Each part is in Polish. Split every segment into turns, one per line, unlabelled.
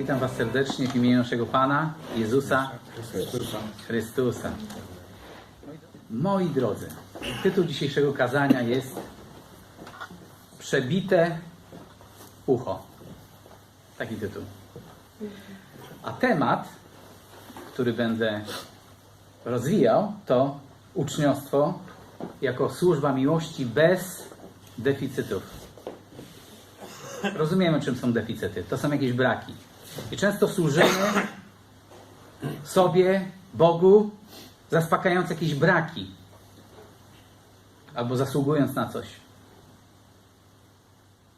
Witam Was serdecznie w imieniu naszego Pana Jezusa Chrystusa. Moi drodzy, tytuł dzisiejszego kazania jest Przebite ucho. Taki tytuł. A temat, który będę rozwijał, to uczniostwo jako służba miłości bez deficytów. Rozumiemy, czym są deficyty. To są jakieś braki. I często służymy sobie, Bogu, zaspokajając jakieś braki. Albo zasługując na coś.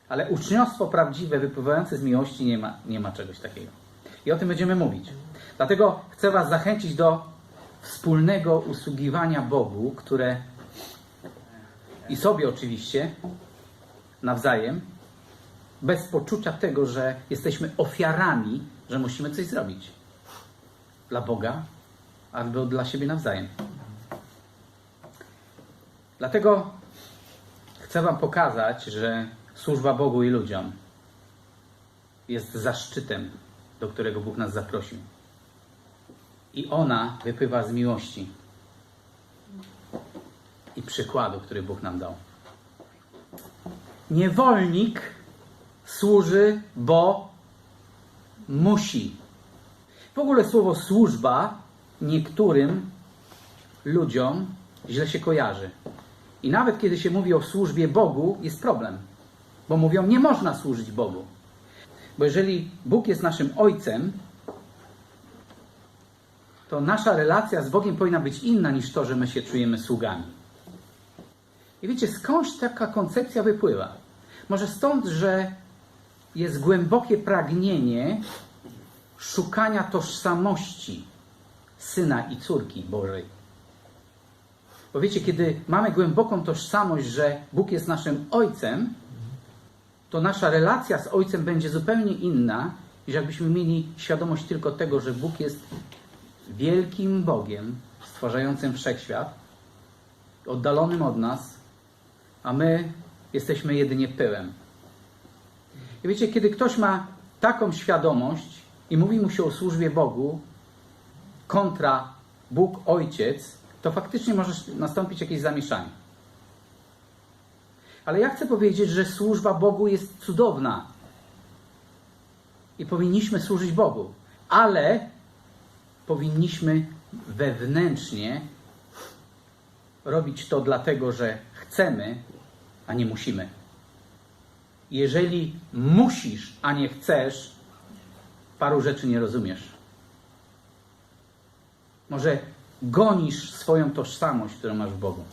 Ale uczniostwo prawdziwe, wypływające z miłości, nie ma, nie ma czegoś takiego. I o tym będziemy mówić. Dlatego chcę Was zachęcić do wspólnego usługiwania Bogu, które i sobie oczywiście nawzajem, bez poczucia tego, że jesteśmy ofiarami, że musimy coś zrobić dla Boga albo dla siebie nawzajem. Dlatego chcę Wam pokazać, że służba Bogu i ludziom jest zaszczytem, do którego Bóg nas zaprosił. I ona wypływa z miłości i przykładu, który Bóg nam dał. Niewolnik służy, bo musi. W ogóle słowo służba niektórym ludziom źle się kojarzy. I nawet kiedy się mówi o służbie Bogu, jest problem. Bo mówią, nie można służyć Bogu. Bo jeżeli Bóg jest naszym Ojcem, to nasza relacja z Bogiem powinna być inna niż to, że my się czujemy sługami. I wiecie, skądś taka koncepcja wypływa? Może stąd, że jest głębokie pragnienie szukania tożsamości syna i córki Bożej. Bo wiecie, kiedy mamy głęboką tożsamość, że Bóg jest naszym Ojcem, to nasza relacja z Ojcem będzie zupełnie inna, niż jakbyśmy mieli świadomość tylko tego, że Bóg jest wielkim Bogiem, stwarzającym wszechświat, oddalonym od nas, a my jesteśmy jedynie pyłem. I wiecie, kiedy ktoś ma taką świadomość i mówi mu się o służbie Bogu kontra Bóg Ojciec, to faktycznie może nastąpić jakieś zamieszanie. Ale ja chcę powiedzieć, że służba Bogu jest cudowna. I powinniśmy służyć Bogu. Ale powinniśmy wewnętrznie robić to dlatego, że chcemy, a nie musimy. Jeżeli musisz, a nie chcesz, paru rzeczy nie rozumiesz. Może gonisz swoją tożsamość, którą masz w Bogu.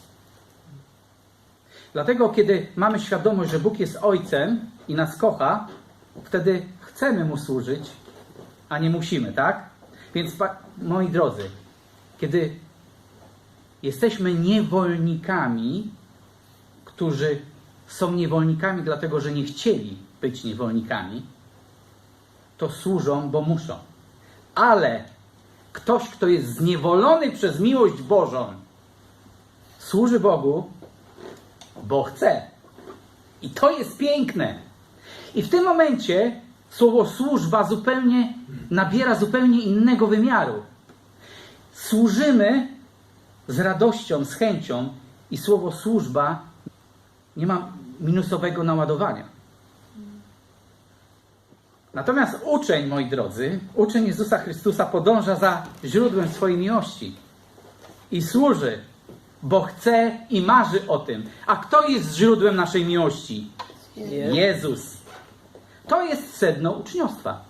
Dlatego, kiedy mamy świadomość, że Bóg jest Ojcem i nas kocha, wtedy chcemy Mu służyć, a nie musimy, tak? Więc, moi drodzy, kiedy jesteśmy niewolnikami, którzy są niewolnikami dlatego, że nie chcieli być niewolnikami, to służą, bo muszą. Ale ktoś, kto jest zniewolony przez miłość Bożą, służy Bogu, bo chce. I to jest piękne. I w tym momencie słowo służba zupełnie nabiera zupełnie innego wymiaru. Służymy z radością, z chęcią i słowo służba nie ma minusowego naładowania. Natomiast uczeń, moi drodzy, uczeń Jezusa Chrystusa podąża za źródłem swojej miłości i służy, bo chce i marzy o tym. A kto jest źródłem naszej miłości? Jezus. To jest sedno uczniostwa.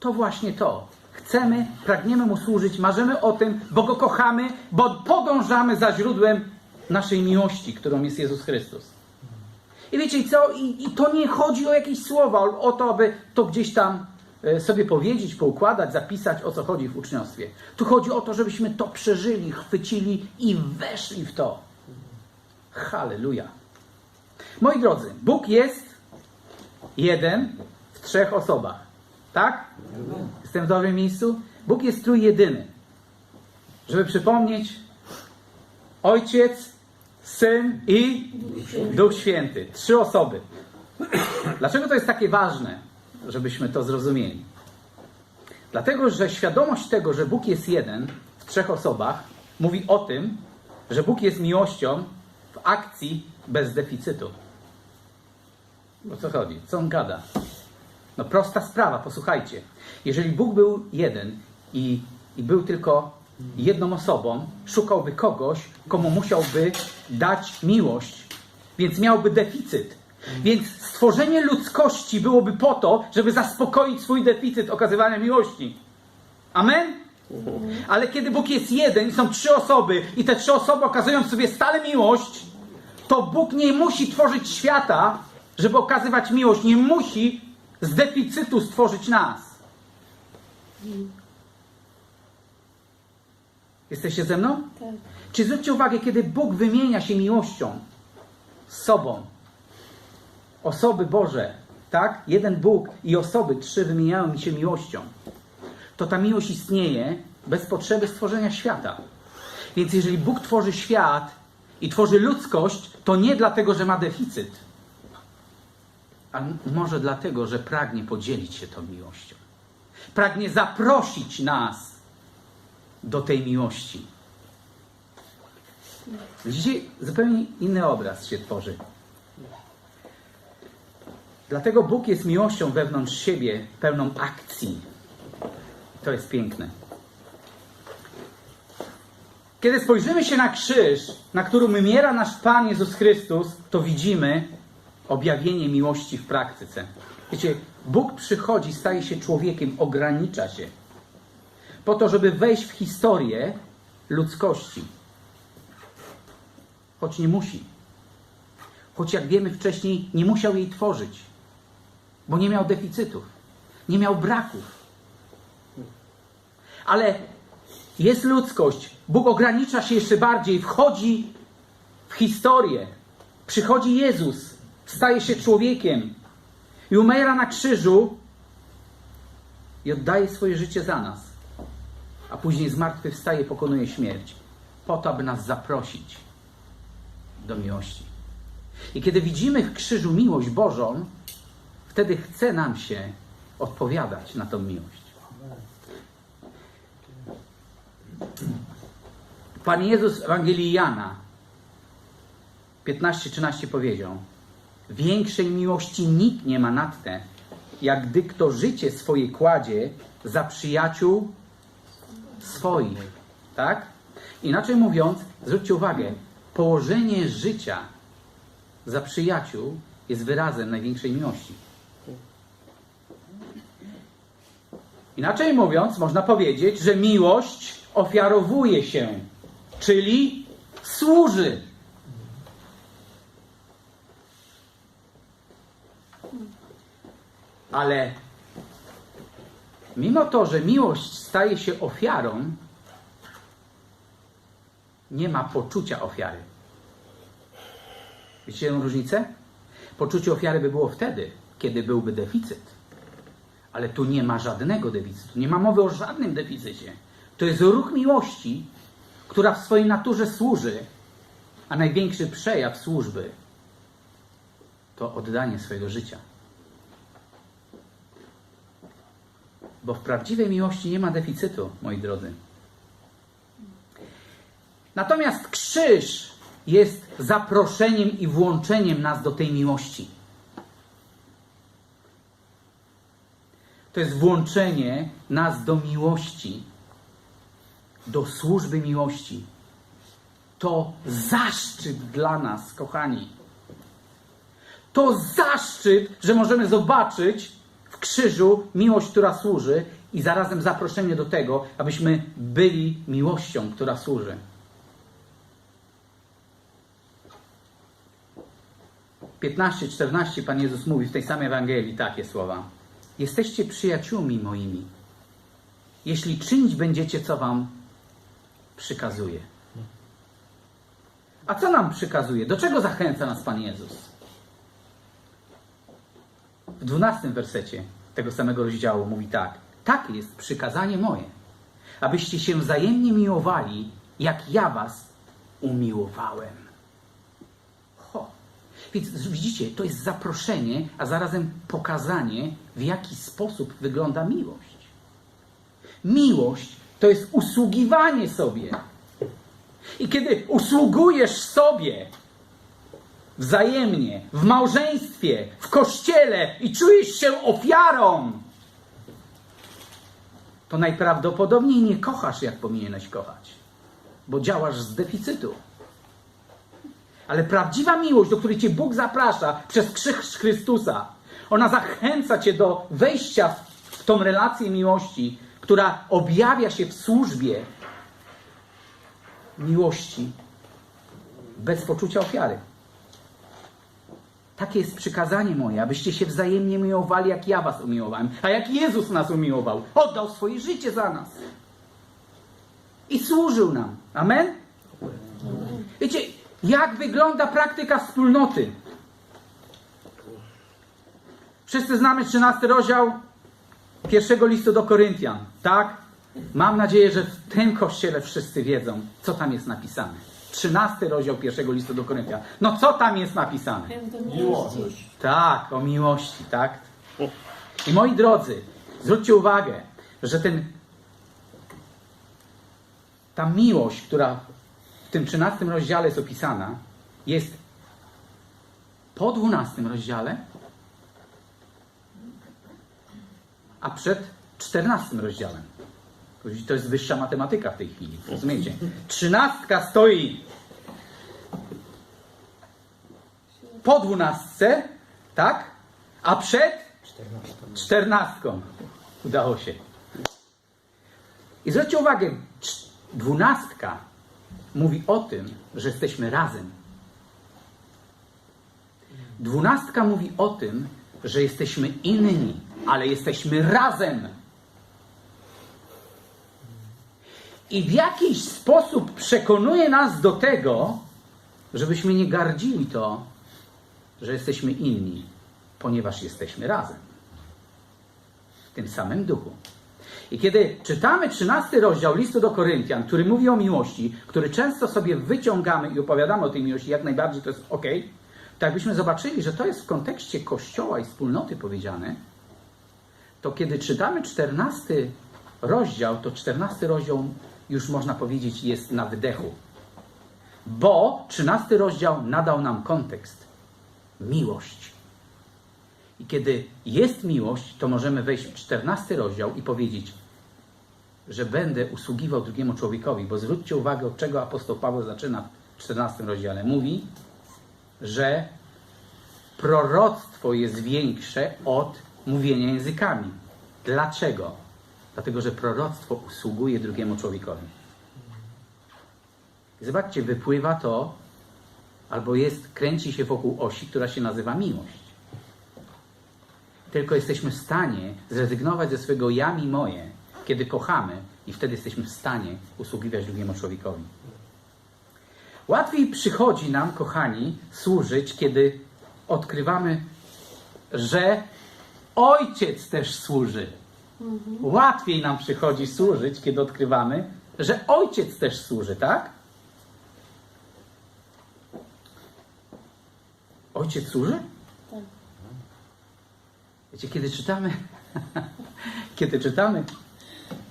To właśnie to. Chcemy, pragniemy Mu służyć, marzymy o tym, bo Go kochamy, bo podążamy za źródłem naszej miłości, którą jest Jezus Chrystus. I wiecie co? I, I, to nie chodzi o jakieś słowa, o to, aby to gdzieś tam e, sobie powiedzieć, poukładać, zapisać, o co chodzi w uczniostwie. Tu chodzi o to, żebyśmy to przeżyli, chwycili i weszli w to. Halleluja. Moi drodzy, Bóg jest jeden w trzech osobach. Tak? Jestem w dobrym miejscu? Bóg jest trójjedyny. Żeby przypomnieć, Ojciec, Syn i Duch Święty. Trzy osoby. Dlaczego to jest takie ważne? żebyśmy to zrozumieli. Dlatego, że świadomość tego, że Bóg jest jeden w trzech osobach, mówi o tym, że Bóg jest miłością w akcji bez deficytu. O co chodzi? Co on gada? No prosta sprawa, posłuchajcie. Jeżeli Bóg był jeden i, i był tylko jedną osobą, szukałby kogoś, komu musiałby dać miłość, więc miałby deficyt. Więc stworzenie ludzkości byłoby po to, żeby zaspokoić swój deficyt okazywania miłości. Amen? Ale kiedy Bóg jest jeden i są trzy osoby i te trzy osoby okazują sobie stale miłość, to Bóg nie musi tworzyć świata, żeby okazywać miłość. Nie musi z deficytu stworzyć nas. Jesteście ze mną?
Tak.
Czy zwróćcie uwagę, kiedy Bóg wymienia się miłością z sobą, osoby Boże, tak? Jeden Bóg i osoby, trzy wymieniają się miłością, to ta miłość istnieje bez potrzeby stworzenia świata. Więc jeżeli Bóg tworzy świat i tworzy ludzkość, to nie dlatego, że ma deficyt, a może dlatego, że pragnie podzielić się tą miłością. Pragnie zaprosić nas do tej miłości. Widzicie, zupełnie inny obraz się tworzy. Dlatego Bóg jest miłością wewnątrz siebie, pełną akcji. To jest piękne. Kiedy spojrzymy się na krzyż, na którym umiera nasz Pan Jezus Chrystus, to widzimy objawienie miłości w praktyce. Wiecie, Bóg przychodzi, staje się człowiekiem, ogranicza się po to, żeby wejść w historię ludzkości. Choć nie musi. Choć jak wiemy wcześniej, nie musiał jej tworzyć, bo nie miał deficytów, nie miał braków. Ale jest ludzkość, Bóg ogranicza się jeszcze bardziej, wchodzi w historię. Przychodzi Jezus, staje się człowiekiem i umiera na krzyżu i oddaje swoje życie za nas a później zmartwychwstaje, pokonuje śmierć, po to, aby nas zaprosić do miłości. I kiedy widzimy w krzyżu miłość Bożą, wtedy chce nam się odpowiadać na tą miłość. Pan Jezus w Ewangelii Jana 15-13 powiedział: Większej miłości nikt nie ma nad te, jak gdy kto życie swoje kładzie za przyjaciół swoich. Tak? Inaczej mówiąc, zwróćcie uwagę, położenie życia za przyjaciół jest wyrazem największej miłości. Inaczej mówiąc, można powiedzieć, że miłość ofiarowuje się, czyli służy. Ale Mimo to, że miłość staje się ofiarą, nie ma poczucia ofiary. Widzicie tę różnicę? Poczucie ofiary by było wtedy, kiedy byłby deficyt. Ale tu nie ma żadnego deficytu. Nie ma mowy o żadnym deficycie. To jest ruch miłości, która w swojej naturze służy, a największy przejaw służby to oddanie swojego życia. Bo w prawdziwej miłości nie ma deficytu, moi drodzy. Natomiast krzyż jest zaproszeniem i włączeniem nas do tej miłości. To jest włączenie nas do miłości, do służby miłości. To zaszczyt dla nas, kochani. To zaszczyt, że możemy zobaczyć w krzyżu miłość, która służy i zarazem zaproszenie do tego, abyśmy byli miłością, która służy. Piętnaście, czternaście Pan Jezus mówi w tej samej Ewangelii takie słowa. Jesteście przyjaciółmi moimi, jeśli czynić będziecie, co wam przykazuje. A co nam przykazuje? Do czego zachęca nas Pan Jezus? W dwunastym wersecie tego samego rozdziału mówi tak. Takie jest przykazanie moje, abyście się wzajemnie miłowali, jak ja was umiłowałem. Ho. Więc widzicie, to jest zaproszenie, a zarazem pokazanie, w jaki sposób wygląda miłość. Miłość to jest usługiwanie sobie. I kiedy usługujesz sobie wzajemnie, w małżeństwie, w kościele i czujesz się ofiarą, to najprawdopodobniej nie kochasz, jak powinieneś kochać, bo działasz z deficytu. Ale prawdziwa miłość, do której Cię Bóg zaprasza przez krzyż Chrystusa, ona zachęca Cię do wejścia w tą relację miłości, która objawia się w służbie miłości bez poczucia ofiary. Takie jest przykazanie moje, abyście się wzajemnie miłowali, jak ja was umiłowałem. A jak Jezus nas umiłował, oddał swoje życie za nas. I służył nam. Amen? Wiecie, jak wygląda praktyka wspólnoty? Wszyscy znamy 13 rozdział pierwszego listu do Koryntian, tak? Mam nadzieję, że w tym kościele wszyscy wiedzą, co tam jest napisane. 13 rozdział pierwszego listu do Koryntian. No co tam jest napisane?
Miłość.
Tak, o miłości, tak? I moi drodzy, zwróćcie uwagę, że ten, ta miłość, która w tym 13 rozdziale jest opisana, jest po 12 rozdziale, a przed 14 rozdziałem. To jest wyższa matematyka w tej chwili, rozumiecie? Trzynastka stoi po dwunastce, tak? A przed czternastką. Udało się. I zwróćcie uwagę, dwunastka mówi o tym, że jesteśmy razem. Dwunastka mówi o tym, że jesteśmy inni, ale jesteśmy razem. I w jakiś sposób przekonuje nas do tego, żebyśmy nie gardzili to, że jesteśmy inni, ponieważ jesteśmy razem. W tym samym duchu. I kiedy czytamy 13 rozdział listu do Koryntian, który mówi o miłości, który często sobie wyciągamy i opowiadamy o tej miłości, jak najbardziej to jest ok, to jakbyśmy zobaczyli, że to jest w kontekście kościoła i wspólnoty powiedziane, to kiedy czytamy 14 rozdział, to 14 rozdział już można powiedzieć jest na wydechu. Bo 13 rozdział nadał nam kontekst. Miłość. I kiedy jest miłość, to możemy wejść w 14 rozdział i powiedzieć, że będę usługiwał drugiemu człowiekowi. Bo zwróćcie uwagę, od czego apostoł Paweł zaczyna w 14 rozdziale. Mówi, że proroctwo jest większe od mówienia językami. Dlaczego? Dlatego, że proroctwo usługuje drugiemu człowiekowi. Zobaczcie, wypływa to, albo jest, kręci się wokół osi, która się nazywa miłość. Tylko jesteśmy w stanie zrezygnować ze swojego ja mi moje, kiedy kochamy, i wtedy jesteśmy w stanie usługiwać drugiemu człowiekowi. Łatwiej przychodzi nam, kochani, służyć, kiedy odkrywamy, że Ojciec też służy. Łatwiej nam przychodzi służyć, kiedy odkrywamy, że Ojciec też służy, tak? Ojciec służy?
Tak.
Wiecie, kiedy czytamy, kiedy czytamy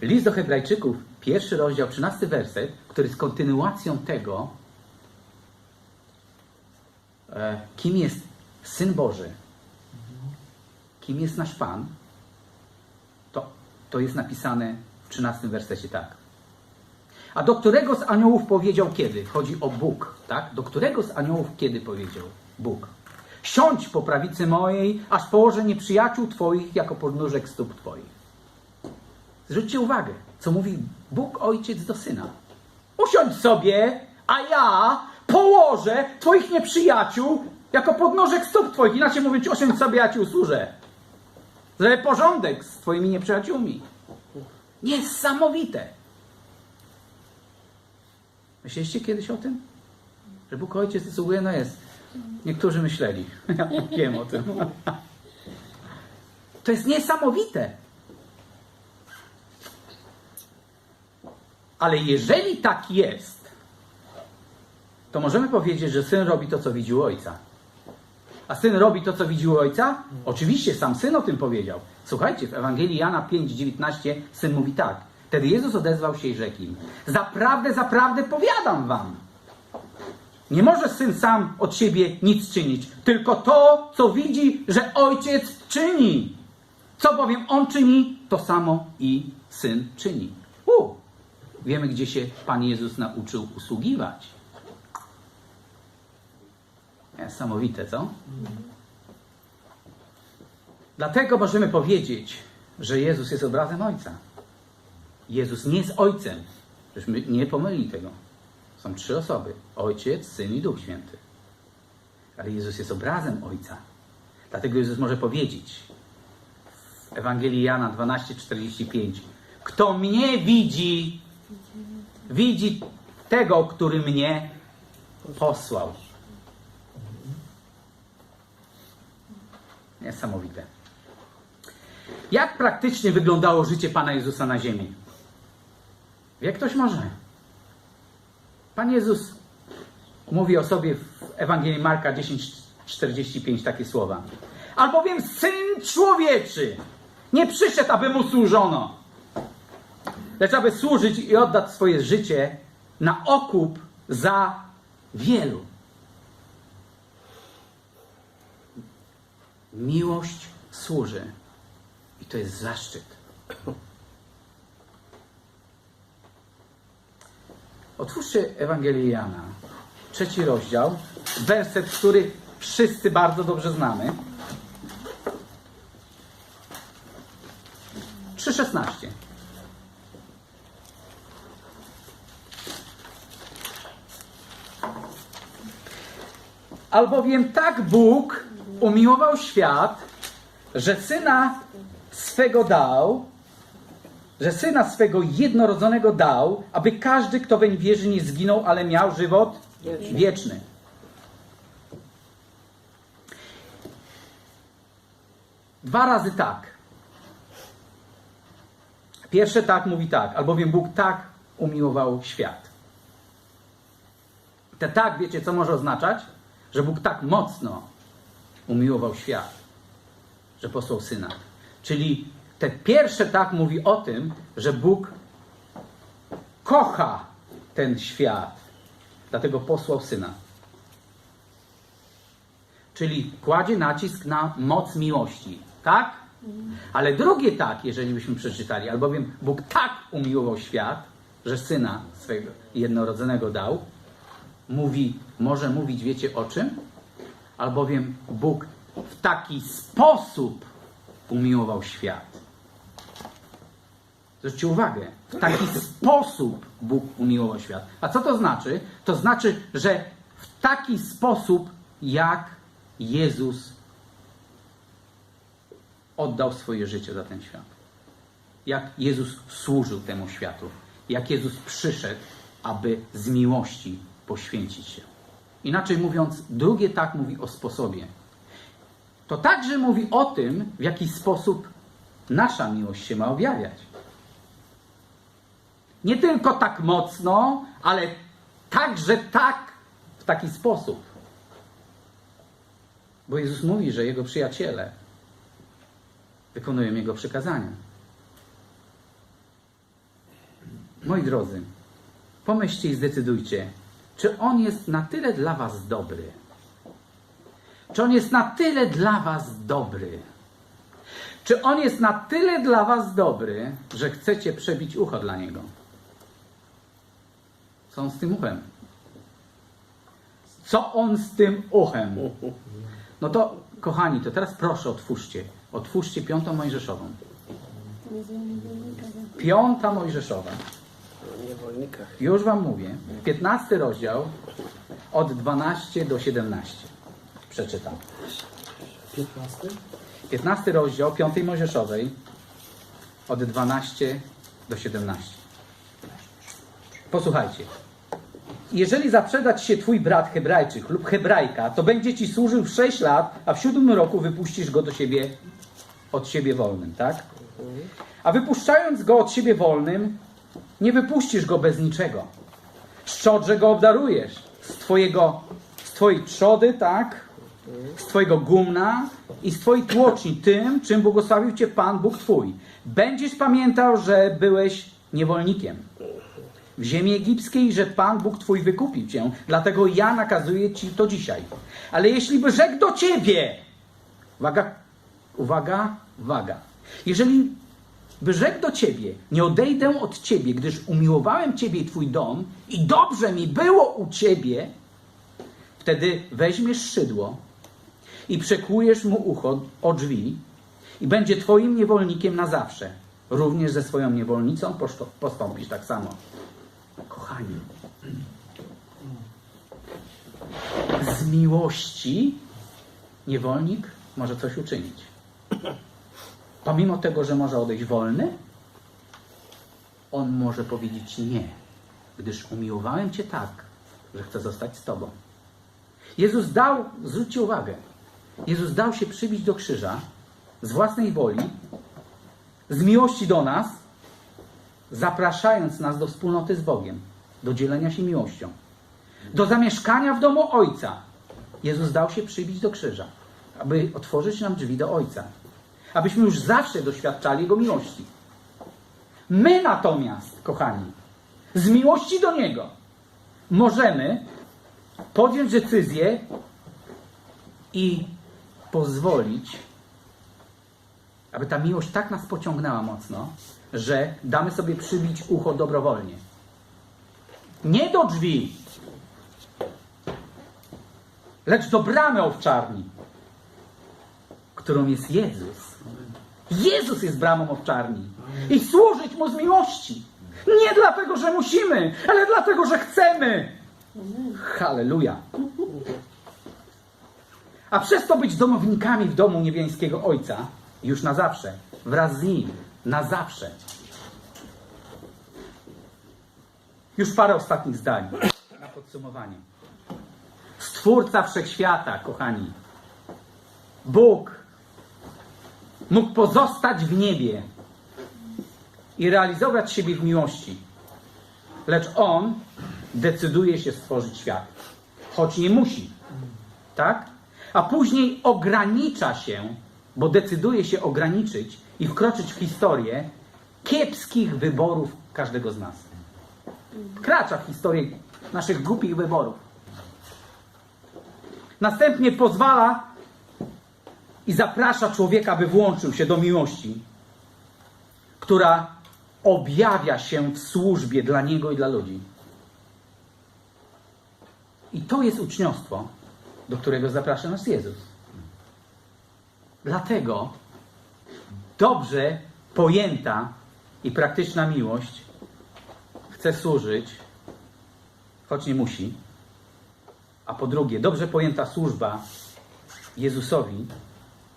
list do Hebrajczyków, pierwszy rozdział, 13 werset, który jest kontynuacją tego, e, kim jest Syn Boży, kim jest nasz Pan, to, to jest napisane w 13 wersecie tak. A do którego z aniołów powiedział kiedy? Chodzi o Bóg, tak? Do którego z aniołów kiedy powiedział Bóg? Siądź po prawicy mojej, aż położę nieprzyjaciół Twoich jako podnóżek stóp Twoich. Zwróćcie uwagę, co mówi Bóg Ojciec do Syna. Usiądź sobie, a ja położę Twoich nieprzyjaciół jako podnóżek stóp Twoich. Inaczej mówiąc, usiądź sobie, ja Ci usłużę. Zrobię porządek z Twoimi nieprzyjaciółmi. Niesamowite. Myśleliście kiedyś o tym? Że Bóg Ojciec zasługuje na jest. Niektórzy myśleli. Ja wiem o tym. To jest niesamowite. Ale jeżeli tak jest, to możemy powiedzieć, że syn robi to, co widzi u ojca. A syn robi to, co widzi u ojca? Oczywiście, sam syn o tym powiedział. Słuchajcie, w Ewangelii Jana 5,19 syn mówi tak. Wtedy Jezus odezwał się i rzekł im: Zaprawdę, zaprawdę powiadam wam. Nie może syn sam od siebie nic czynić, tylko to, co widzi, że ojciec czyni. Co bowiem on czyni, to samo i syn czyni. U, wiemy, gdzie się Pan Jezus nauczył usługiwać. Niesamowite, co? Dlatego możemy powiedzieć, że Jezus jest obrazem Ojca. Jezus nie jest Ojcem. Żeśmy nie pomylili tego. Są trzy osoby: Ojciec, Syn i Duch Święty. Ale Jezus jest obrazem Ojca. Dlatego Jezus może powiedzieć w Ewangelii Jana 12:45: Kto mnie widzi, widzi tego, który mnie posłał. Niesamowite. Jak praktycznie wyglądało życie Pana Jezusa na ziemi? Wie ktoś może? Pan Jezus mówi o sobie w Ewangelii Marka 10:45 takie słowa. Albowiem Syn Człowieczy nie przyszedł, aby mu służono, lecz aby służyć i oddać swoje życie na okup za wielu. Miłość służy. I to jest zaszczyt. Otwórzcie Ewangelię Jana, trzeci rozdział, werset, który wszyscy bardzo dobrze znamy. 3,16. Albowiem tak Bóg umiłował świat, że syna swego dał, że syna swego jednorodzonego dał, aby każdy, kto weń wierzy, nie zginął, ale miał żywot
Wieczny.
wieczny. Dwa razy tak. Pierwsze tak mówi tak, albowiem Bóg tak umiłował świat. Te tak, wiecie, co może oznaczać? Że Bóg tak mocno umiłował świat, że posłał syna. Czyli te pierwsze tak mówi o tym, że Bóg kocha ten świat, dlatego posłał syna. Czyli kładzie nacisk na moc miłości, tak? Ale drugie tak, jeżeli byśmy przeczytali, albowiem Bóg tak umiłował świat, że syna swego jednorodzonego dał, mówi, może mówić, wiecie o czym? Albowiem Bóg w taki sposób umiłował świat. Zwróćcie uwagę, w taki sposób Bóg umiłował świat. A co to znaczy? To znaczy, że w taki sposób, jak Jezus oddał swoje życie za ten świat. Jak Jezus służył temu światu. Jak Jezus przyszedł, aby z miłości poświęcić się. Inaczej mówiąc, drugie tak mówi o sposobie. To także mówi o tym, w jaki sposób nasza miłość się ma objawiać. Nie tylko tak mocno, ale także tak w taki sposób. Bo Jezus mówi, że Jego przyjaciele wykonują Jego przykazania. Moi drodzy, pomyślcie i zdecydujcie, czy On jest na tyle dla Was dobry. Czy On jest na tyle dla Was dobry. Czy On jest na tyle dla Was dobry, że chcecie przebić ucho dla Niego? Co On z tym uchem? Co On z tym uchem? No to, kochani, to teraz proszę otwórzcie. Otwórzcie piątą Mojżeszową. Piąta Mojżeszowa.
Niewolnikach.
Już Wam mówię. 15 rozdział od 12 do 17. Przeczytam.
15?
15 rozdział 5 Mojżeszowej od 12 do 17. Posłuchajcie. Jeżeli zaprzedać się twój brat Hebrajczyk lub Hebrajka, to będzie ci służył 6 lat, a w siódmym roku wypuścisz go do siebie od siebie wolnym, tak? A wypuszczając go od siebie wolnym, nie wypuścisz go bez niczego. Szczodrze go obdarujesz z twojego, z twojej trzody, tak? z Twojego gumna i z Twojej tłoczni tym, czym błogosławił Cię Pan Bóg Twój. Będziesz pamiętał, że byłeś niewolnikiem w ziemi egipskiej, że Pan Bóg Twój wykupił Cię. Dlatego ja nakazuję Ci to dzisiaj. Ale jeśli by rzekł do Ciebie, uwaga, uwaga, uwaga, jeżeli by rzekł do Ciebie, nie odejdę od Ciebie, gdyż umiłowałem Ciebie i Twój dom i dobrze mi było u Ciebie, wtedy weźmiesz szydło i przekłujesz mu ucho o drzwi i będzie Twoim niewolnikiem na zawsze. Również ze swoją niewolnicą postąpisz tak samo. Kochani, z miłości niewolnik może coś uczynić. Pomimo tego, że może odejść wolny, on może powiedzieć nie, gdyż umiłowałem Cię tak, że chcę zostać z Tobą. Jezus dał, zwróćcie uwagę, Jezus dał się przybić do krzyża z własnej woli, z miłości do nas, zapraszając nas do wspólnoty z Bogiem, do dzielenia się miłością, do zamieszkania w domu Ojca. Jezus dał się przybić do krzyża, aby otworzyć nam drzwi do Ojca, abyśmy już zawsze doświadczali Jego miłości. My natomiast, kochani, z miłości do Niego możemy podjąć decyzję i pozwolić, aby ta miłość tak nas pociągnęła mocno, że damy sobie przybić ucho dobrowolnie. Nie do drzwi, lecz do bramy owczarni, którą jest Jezus. Jezus jest bramą owczarni i służyć Mu z miłości. Nie dlatego, że musimy, ale dlatego, że chcemy. Halleluja. A przez to być domownikami w domu niebiańskiego Ojca już na zawsze, wraz z Nim, na zawsze. Już parę ostatnich zdań na podsumowanie. Stwórca wszechświata, kochani. Bóg mógł pozostać w niebie i realizować siebie w miłości. Lecz On decyduje się stworzyć świat. Choć nie musi. Tak? A później ogranicza się, bo decyduje się ograniczyć i wkroczyć w historię kiepskich wyborów każdego z nas. Wkracza w historię naszych głupich wyborów. Następnie pozwala i zaprasza człowieka, by włączył się do miłości, która objawia się w służbie dla niego i dla ludzi. I to jest uczniostwo, do którego zaprasza nas Jezus. Dlatego dobrze pojęta i praktyczna miłość chce służyć, choć nie musi. A po drugie, dobrze pojęta służba Jezusowi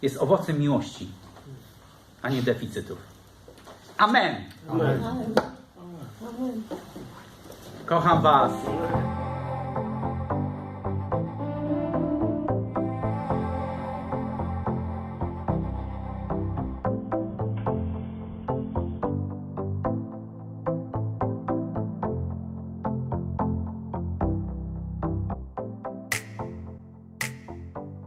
jest owocem miłości, a nie deficytów. Amen.
Amen.
Kocham Was.